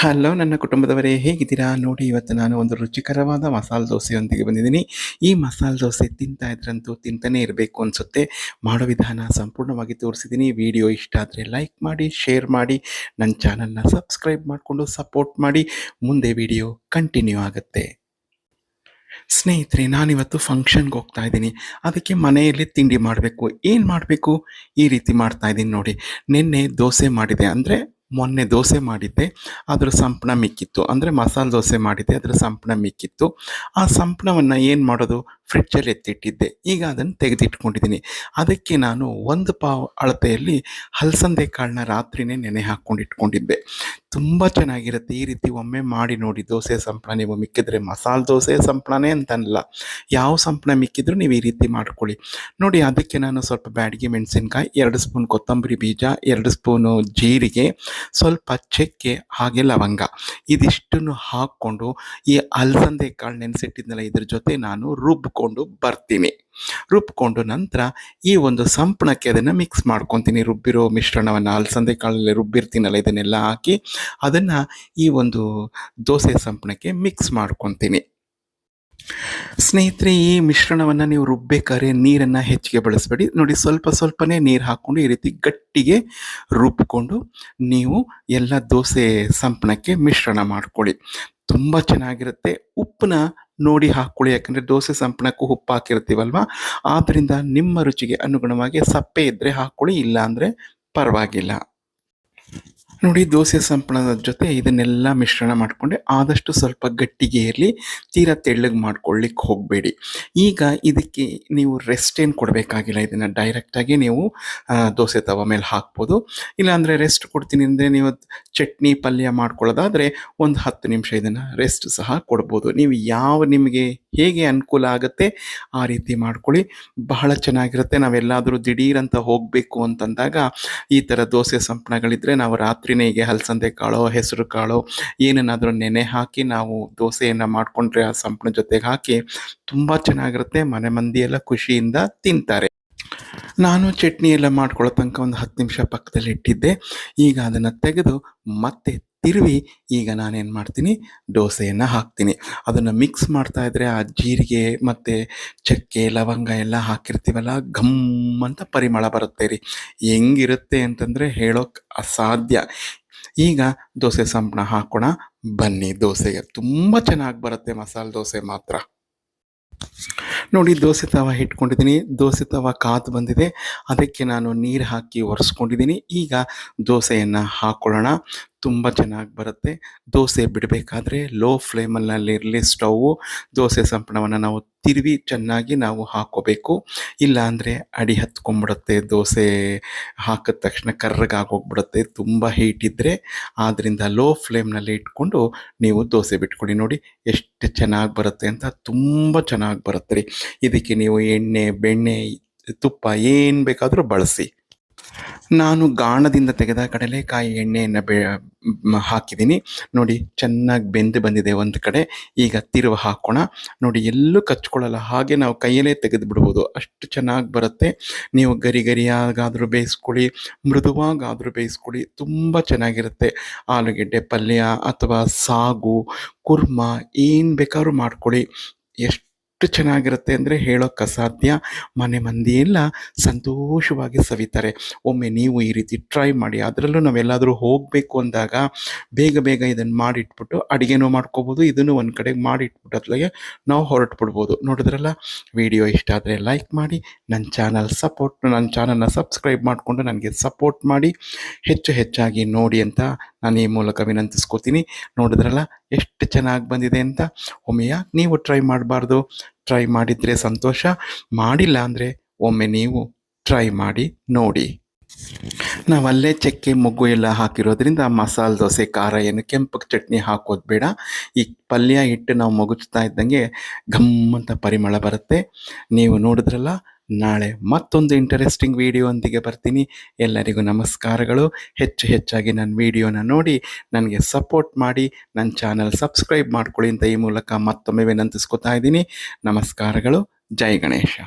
Hello ನನ್ನ ಕುಟುಂಬದವರೇ, ಹೇಗಿದ್ದೀರಾ? ನೋಡಿ, ಇವತ್ತು ನಾನು ಒಂದು ರುಚಿಕರವಾದ ಮಸಾಲೆ ದೋಸೆಯೊಂದಿಗೆ ಬಂದಿದ್ದೀನಿ. ಈ ಮಸಾಲೆ ದೋಸೆ ತಿಂತಾ ಇದ್ರಂತೂ ತಿಂತಾನೆ ಇರಬೇಕು ಅನಿಸುತ್ತೆ. ಮಾಡೋ ವಿಧಾನ ಸಂಪೂರ್ಣವಾಗಿ ತೋರಿಸಿದ್ದೀನಿ. ವಿಡಿಯೋ ಇಷ್ಟ ಆದರೆ ಲೈಕ್ ಮಾಡಿ, ಶೇರ್ ಮಾಡಿ, ನನ್ನ ಚಾನಲ್ನ ಸಬ್ಸ್ಕ್ರೈಬ್ ಮಾಡಿಕೊಂಡು ಸಪೋರ್ಟ್ ಮಾಡಿ. ಮುಂದೆ ವಿಡಿಯೋ ಕಂಟಿನ್ಯೂ ಆಗುತ್ತೆ. ಸ್ನೇಹಿತರೆ, ನಾನಿವತ್ತು ಫಂಕ್ಷನ್ಗೆ ಹೋಗ್ತಾ ಇದ್ದೀನಿ. ಅದಕ್ಕೆ ಮನೆಯಲ್ಲಿ ತಿಂಡಿ ಮಾಡಬೇಕು. ಏನು ಮಾಡಬೇಕು? ಈ ರೀತಿ ಮಾಡ್ತಾ ಇದ್ದೀನಿ ನೋಡಿ. ನಿನ್ನೆ ದೋಸೆ ಮಾಡಿದೆ. ಅಂದರೆ ಮೊನ್ನೆ ದೋಸೆ ಮಾಡಿದ್ದೆ, ಅದರ ಸಂಪಣ ಮಿಕ್ಕಿತ್ತು. ಅಂದರೆ ಮಸಾಲೆ ದೋಸೆ ಮಾಡಿದ್ದೆ, ಅದರ ಸಂಪಣ ಮಿಕ್ಕಿತ್ತು. ಆ ಸಂಪಣವನ್ನು ಏನು ಮಾಡೋದು? ಫ್ರಿಡ್ಜಲ್ಲಿ ಎತ್ತಿಟ್ಟಿದ್ದೆ. ಈಗ ಅದನ್ನು ತೆಗೆದಿಟ್ಕೊಂಡಿದ್ದೀನಿ. ಅದಕ್ಕೆ ನಾನು ಒಂದು ಪಾವ್ ಅಳತೆಯಲ್ಲಿ ಹಲಸಂದೆ ಕಾಳನ್ನ ರಾತ್ರಿನೇ ನೆನೆ ಹಾಕ್ಕೊಂಡು ಇಟ್ಕೊಂಡಿದ್ದೆ. ತುಂಬ ಚೆನ್ನಾಗಿರುತ್ತೆ. ಈ ರೀತಿ ಒಮ್ಮೆ ಮಾಡಿ ನೋಡಿ ದೋಸೆ ಸಂಪಳ. ನೀವು ಮಿಕ್ಕಿದ್ರೆ ಮಸಾಲೆ ದೋಸೆ ಸಂಪಳನೇ ಅಂತನಲ್ಲ. ಯಾವ ಸಂಪಳ ಮಿಕ್ಕಿದ್ರೂ ನೀವು ಈ ರೀತಿ ಮಾಡ್ಕೊಳ್ಳಿ. ನೋಡಿ, ಅದಕ್ಕೆ ನಾನು ಸ್ವಲ್ಪ ಬ್ಯಾಡಿಗೆ ಮೆಣಸಿನ್ಕಾಯಿ, ಎರಡು ಸ್ಪೂನ್ ಕೊತ್ತಂಬರಿ ಬೀಜ, ಎರಡು ಸ್ಪೂನು ಜೀರಿಗೆ, ಸ್ವಲ್ಪ ಚಕ್ಕೆ, ಹಾಗೆ ಲವಂಗ. ಇದಿಷ್ಟನ್ನು ಹಾಕ್ಕೊಂಡು ಈ ಅಲಸಂದೆ ಕಾಳು ನೆನೆಸಿಟ್ಟಿದ್ನಲ್ಲ, ಇದ್ರ ಜೊತೆ ನಾನು ರುಬ್ಕೊಂಡು ಬರ್ತೀನಿ. ರುಬ್ಕೊಂಡು ನಂತರ ಈ ಒಂದು ಸಂಪಣಕ್ಕೆ ಅದನ್ನು ಮಿಕ್ಸ್ ಮಾಡ್ಕೊತೀನಿ. ರುಬ್ಬಿರೋ ಮಿಶ್ರಣವನ್ನು ಅಲಸಂದೆ ಕಾಳಲ್ಲಿ ರುಬ್ಬಿರ್ತೀನಲ್ಲ, ಇದನ್ನೆಲ್ಲ ಹಾಕಿ ಅದನ್ನು ಈ ಒಂದು ದೋಸೆ ಸಂಪಣಕ್ಕೆ ಮಿಕ್ಸ್ ಮಾಡ್ಕೊತೀನಿ. ಸ್ನೇಹಿತರೆ, ಈ ಮಿಶ್ರಣವನ್ನು ನೀವು ರುಬ್ಬೇಕಾದ್ರೆ ನೀರನ್ನು ಹೆಚ್ಚಿಗೆ ಬಳಸಬೇಡಿ. ನೋಡಿ, ಸ್ವಲ್ಪ ಸ್ವಲ್ಪನೇ ನೀರು ಹಾಕ್ಕೊಂಡು ಈ ರೀತಿ ಗಟ್ಟಿಗೆ ರುಬ್ಬಿಕೊಂಡು ನೀವು ಎಲ್ಲ ದೋಸೆ ಸಂಪಣಕ್ಕೆ ಮಿಶ್ರಣ ಮಾಡ್ಕೊಳ್ಳಿ. ತುಂಬ ಚೆನ್ನಾಗಿರುತ್ತೆ. ಉಪ್ಪನ್ನ ನೋಡಿ ಹಾಕ್ಕೊಳ್ಳಿ ಯಾಕಂದರೆ ದೋಸೆ ಸಂಪಣಕ್ಕೂ ಉಪ್ಪು ಹಾಕಿರ್ತೀವಲ್ವ ಆದ್ದರಿಂದ ನಿಮ್ಮ ರುಚಿಗೆ ಅನುಗುಣವಾಗಿ ಸಪ್ಪೆ ಇದ್ದರೆ ಹಾಕ್ಕೊಳ್ಳಿ ಇಲ್ಲ ಅಂದರೆ ಪರವಾಗಿಲ್ಲ. ನೋಡಿ ದೋಸೆ ಸಂಪಳದ ಜೊತೆ ಇದನ್ನೆಲ್ಲ ಮಿಶ್ರಣ ಮಾಡಿಕೊಂಡೆ ಆದಷ್ಟು ಸ್ವಲ್ಪ ಗಟ್ಟಿಗೆ ಇರಲಿ, ತೀರಾ ತೆಳ್ಳಗೆ ಮಾಡ್ಕೊಳ್ಳಿಕ್ಕೆ ಹೋಗಬೇಡಿ. ಈಗ ಇದಕ್ಕೆ ನೀವು ರೆಸ್ಟ್ ಏನು ಕೊಡಬೇಕಾಗಿಲ್ಲ, ಇದನ್ನು ಡೈರೆಕ್ಟಾಗಿ ನೀವು ದೋಸೆ ತವ ಮೇಲೆ ಹಾಕ್ಬೋದು. ಇಲ್ಲಾಂದರೆ ರೆಸ್ಟ್ ಕೊಡ್ತೀನಿ ಅಂದರೆ ನೀವು ಚಟ್ನಿ ಪಲ್ಯ ಮಾಡ್ಕೊಳ್ಳೋದಾದರೆ ಒಂದು ಹತ್ತು ನಿಮಿಷ ಇದನ್ನು ರೆಸ್ಟ್ ಸಹ ಕೊಡ್ಬೋದು. ನೀವು ಯಾವ ನಿಮಗೆ ಹೇಗೆ ಅನುಕೂಲ ಆಗುತ್ತೆ ಆ ರೀತಿ ಮಾಡ್ಕೊಳ್ಳಿ. ಬಹಳ ಚೆನ್ನಾಗಿರುತ್ತೆ. ನಾವೆಲ್ಲಾದರೂ ದಿಢೀರಂತ ಹೋಗಬೇಕು ಅಂತಂದಾಗ ಈ ಥರ ದೋಸೆ ಸಂಪಣಗಳಿದ್ರೆ ನಾವು ರಾತ್ರಿನೇ ಹಲಸಂದೆ ಕಾಳು, ಹೆಸರು ಕಾಳು ಏನನ್ನಾದರೂ ನೆನೆ ಹಾಕಿ ನಾವು ದೋಸೆಯನ್ನು ಮಾಡಿಕೊಂಡ್ರೆ ಆ ಸಂಪಣ ಜೊತೆಗೆ ಹಾಕಿ ತುಂಬ ಚೆನ್ನಾಗಿರುತ್ತೆ. ಮನೆ ಮಂದಿ ಎಲ್ಲ ಖುಷಿಯಿಂದ ತಿಂತಾರೆ. ನಾನು ಚಟ್ನಿ ಎಲ್ಲ ಮಾಡ್ಕೊಳ್ಳೋ ತನಕ ಒಂದು ಹತ್ತು ನಿಮಿಷ ಪಕ್ಕದಲ್ಲಿ ಇಟ್ಟಿದ್ದೆ. ಈಗ ಅದನ್ನು ತೆಗೆದು ಮತ್ತೆ ತಿರುವಿ ಈಗ ನಾನೇನು ಮಾಡ್ತೀನಿ? ದೋಸೆಯನ್ನು ಹಾಕ್ತೀನಿ. ಅದನ್ನು ಮಿಕ್ಸ್ ಮಾಡ್ತಾ ಇದ್ದರೆ ಆ ಜೀರಿಗೆ ಮತ್ತು ಚಕ್ಕೆ, ಲವಂಗ ಎಲ್ಲ ಹಾಕಿರ್ತೀವಲ್ಲ ಘಮ್ ಅಂತ ಪರಿಮಳ ಬರುತ್ತೆ ರೀ. ಹೆಂಗಿರುತ್ತೆ ಅಂತಂದರೆ ಹೇಳೋಕ್ಕೆ ಅಸಾಧ್ಯ. ಈಗ ದೋಸೆ ಸಂಪಣ ಹಾಕೋಣ. ಬನ್ನಿ ದೋಸೆಗೆ. ತುಂಬ ಚೆನ್ನಾಗಿ ಬರುತ್ತೆ ಮಸಾಲೆ ದೋಸೆ ಮಾತ್ರ. ನೋಡಿ, ದೋಸೆ ತವ ಇಟ್ಕೊಂಡಿದ್ದೀನಿ. ದೋಸೆ ತವ ಕಾದು ಬಂದಿದೆ. ಅದಕ್ಕೆ ನಾನು ನೀರು ಹಾಕಿ ಒರೆಸ್ಕೊಂಡಿದ್ದೀನಿ. ಈಗ ದೋಸೆಯನ್ನು ಹಾಕ್ಕೊಳ್ಳೋಣ ತುಂಬ ಚೆನ್ನಾಗಿ ಬರುತ್ತೆ. ದೋಸೆ ಬಿಡಬೇಕಾದ್ರೆ ಲೋ ಫ್ಲೇಮಲ್ಲಿರಲಿ ಸ್ಟೌವು ದೋಸೆ ಸಂಪಣವನ್ನು ನಾವು ತಿರುವಿ ಚೆನ್ನಾಗಿ ನಾವು ಹಾಕೋಬೇಕು ಇಲ್ಲಾಂದರೆ ಅಡಿ ಹತ್ಕೊಂಡ್ಬಿಡುತ್ತೆ, ದೋಸೆ ಹಾಕಿದ ತಕ್ಷಣ ಕರ್ರಗಾಗೋಗ್ಬಿಡುತ್ತೆ. ತುಂಬ ಹೀಟ್ ಇದ್ದರೆ ಆದ್ದರಿಂದ ಲೋ ಫ್ಲೇಮ್ನಲ್ಲಿ ಇಟ್ಕೊಂಡು ನೀವು ದೋಸೆ ಬಿಟ್ಕೊಡಿ ನೋಡಿ ಎಷ್ಟು ಚೆನ್ನಾಗಿ ಬರುತ್ತೆ ಅಂತ ತುಂಬ ಚೆನ್ನಾಗಿ ಬರುತ್ತೆ ರೀ. ಇದಕ್ಕೆ ನೀವು ಎಣ್ಣೆ, ಬೆಣ್ಣೆ, ತುಪ್ಪ ಏನು ಬೇಕಾದರೂ ಬಳಸಿ. ನಾನು ಗಾಣದಿಂದ ತೆಗೆದ ಕಡಲೆಕಾಯಿ ಎಣ್ಣೆಯನ್ನು ಬೆ ಹಾಕಿದ್ದೀನಿ. ನೋಡಿ, ಚೆನ್ನಾಗಿ ಬೆಂದು ಬಂದಿದೆ ಒಂದು ಕಡೆ. ಈಗ ತಿರುವ ಹಾಕೋಣ. ನೋಡಿ, ಎಲ್ಲೂ ಕಚ್ಕೊಳ್ಳಲ್ಲ. ಹಾಗೆ ನಾವು ಕೈಯಲ್ಲೇ ತೆಗೆದು ಬಿಡ್ಬೋದು. ಅಷ್ಟು ಚೆನ್ನಾಗಿ ಬರುತ್ತೆ. ನೀವು ಗರಿ ಗರಿಯಾಗಾದರೂ ಬೇಯಿಸ್ಕೊಳ್ಳಿ, ಮೃದುವಾಗಾದರೂ ಬೇಯಿಸ್ಕೊಳ್ಳಿ. ತುಂಬ ಚೆನ್ನಾಗಿರುತ್ತೆ. ಆಲೂಗೆಡ್ಡೆ ಪಲ್ಯ ಅಥವಾ ಸಾಗು, ಕುರ್ಮ, ಏನು ಬೇಕಾದ್ರೂ ಮಾಡ್ಕೊಳ್ಳಿ. ಎಷ್ಟು ಚೆನ್ನಾಗಿರುತ್ತೆ ಅಂದರೆ ಹೇಳೋಕ್ಕೆ ಅಸಾಧ್ಯ. ಮನೆ ಮಂದಿ ಎಲ್ಲ ಸಂತೋಷವಾಗಿ ಸವಿತಾರೆ. ಒಮ್ಮೆ ನೀವು ಈ ರೀತಿ ಟ್ರೈ ಮಾಡಿ, ಅದರಲ್ಲೂ ನಾವೆಲ್ಲಾದರೂ ಹೋಗಬೇಕು ಅಂದಾಗ ಬೇಗ ಬೇಗ ಇದನ್ನು ಮಾಡಿಟ್ಬಿಟ್ಟು ಅಡುಗೆನೂ ಮಾಡ್ಕೋಬೋದು, ಇದನ್ನು ಒಂದು ಕಡೆ ಮಾಡಿಟ್ಬಿಟ್ಟು ಅತ್ಲಾಗೆ ನಾವು ಹೊರಟ್ಬಿಡ್ಬೋದು. ನೋಡಿದ್ರಲ್ಲ? ವಿಡಿಯೋ ಇಷ್ಟ ಆದರೆ ಲೈಕ್ ಮಾಡಿ ನನ್ನ ಚಾನಲ್ ಸಪೋರ್ಟ್ ನನ್ನ ಚಾನಲ್ನ ಸಬ್ಸ್ಕ್ರೈಬ್ ಮಾಡಿಕೊಂಡು ನನಗೆ ಸಪೋರ್ಟ್ ಮಾಡಿ, ಹೆಚ್ಚು ಹೆಚ್ಚಾಗಿ ನೋಡಿ ಅಂತ ನಾನು ಈ ಮೂಲಕ ವಿನಂತಿಸ್ಕೋತೀನಿ. ನೋಡಿದ್ರಲ್ಲ, ಎಷ್ಟು ಚೆನ್ನಾಗಿ ಬಂದಿದೆ ಅಂತ. ಒಮ್ಮೆ ನೀವು ಟ್ರೈ ಮಾಡಬಾರ್ದು. ಟ್ರೈ ಮಾಡಿದರೆ ಸಂತೋಷ. ಮಾಡಿಲ್ಲ ಅಂದರೆ ಒಮ್ಮೆ ನೀವು ಟ್ರೈ ಮಾಡಿ ನೋಡಿ. ನಾವು ಅಲ್ಲೇ ಚಕ್ಕೆ, ಮೊಗ್ಗು ಎಲ್ಲ ಹಾಕಿರೋದ್ರಿಂದ ಮಸಾಲೆ, ದೋಸೆ, ಖಾರ ಏನು ಕೆಂಪು ಚಟ್ನಿ ಹಾಕೋದು ಬೇಡ. ಈ ಪಲ್ಯ ಇಟ್ಟು ನಾವು ಮಗುಚ್ತಾ ಇದ್ದಂಗೆ ಘಮ್ ಅಂತ ಪರಿಮಳ ಬರುತ್ತೆ. ನೀವು ನೋಡಿದ್ರಲ್ಲ ನಾಳೆ ಮತ್ತೊಂದು ಇಂಟರೆಸ್ಟಿಂಗ್ ವಿಡಿಯೋಂದಿಗೆ ಬರ್ತೀನಿ. ಎಲ್ಲರಿಗೂ ನಮಸ್ಕಾರಗಳು. ಹೆಚ್ಚು ಹೆಚ್ಚಾಗಿ ನನ್ನ ವಿಡಿಯೋನ ನೋಡಿ, ನನಗೆ ಸಪೋರ್ಟ್ ಮಾಡಿ ನನ್ನ ಚಾನಲ್ ಸಬ್ಸ್ಕ್ರೈಬ್ ಮಾಡ್ಕೊಳ್ಳಿ ಅಂತ ಈ ಮೂಲಕ ಮತ್ತೊಮ್ಮೆ ವಿನಂತಿಸ್ಕೊತಾ ಇದ್ದೀನಿ. ನಮಸ್ಕಾರಗಳು. ಜೈ ಗಣೇಶ.